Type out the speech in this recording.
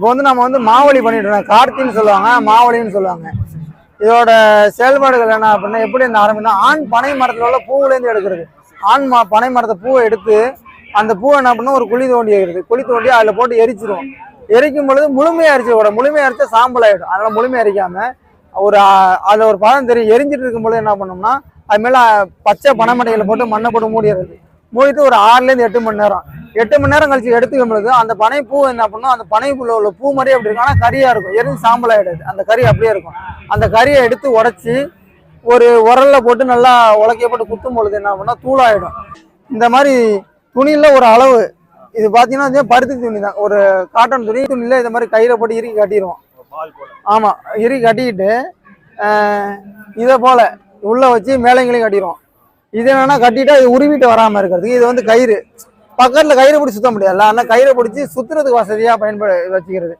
இப்போ வந்து நம்ம வந்து மாவழி பண்ணிட்டு கார்த்தின்னு சொல்லுவாங்க. மாவழின்னு சொல்லுவாங்க. இதோட செயல்பாடுகள் என்ன அப்படின்னா எப்படி இந்த ஆரம்பினா ஆண் பனை மரத்தில் உள்ள பூவுலேருந்து எடுக்கிறது. ஆண் மா பனை மரத்தை பூவை எடுத்து அந்த பூவை என்ன பண்ணா ஒரு குழி தோண்டி எடுக்கிறது குழி தோண்டி அதில் போட்டு எரிச்சிருவோம் எரிக்கும் பொழுது முழுமையாக எரிச்சு கூட முழுமையாக எரிச்சா சாம்பல் ஆகிடும் அதனால் முழுமையாக எரிக்காம ஒரு அதில் ஒரு பதம் தெரியும். எரிஞ்சிட்டு இருக்கும் பொழுது என்ன பண்ணோம்னா அது மேலே பச்சை பனைமட்டைகளை போட்டு மண்ணை போட்டு மூடிடுறது. மூடிட்டு ஒரு ஆறுலேருந்து எட்டு மணி நேரம். எட்டு மணி நேரம் கழிச்சு எடுத்துக்கும் பொழுது அந்த பனை பூ என்ன பண்ணும்? அந்த பனை பூல உள்ள பூ மாதிரியே அப்படி இருக்கும். கரியா இருக்கும். எரிஞ்சு சாம்பல் ஆயிடாது. அந்த கறி அப்படியே இருக்கும். அந்த கறியை எடுத்து உடச்சி ஒரு உரல்ல போட்டு நல்லா உலக்கைய போட்டு குத்தும் பொழுது என்ன பண்ணா தூளாயிடும். இந்த மாதிரி துணியில ஒரு அளவு. இது பாத்தீங்கன்னா வந்து பருத்தி துணி தான். ஒரு காட்டன் துணி. துணியில இந்த மாதிரி கையில போட்டு இறுக்கி கட்டிடுவோம். ஆமா. இறுக்கி கட்டிக்கிட்டு இதை போல உள்ள வச்சு மேலைங்களையும் கட்டிடுவோம். இது என்னன்னா கட்டிட்டா இது உருவிட்டு வராம இருக்கிறதுக்கு. இது வந்து கயிறு. பக்கத்தில் கயிறு பிடிச்சி சுத்த முடியாதுல்ல? ஆனால் கயிறை பிடிச்சி சுத்துறதுக்கு வசதியா பயன்பட வச்சுக்கிறது.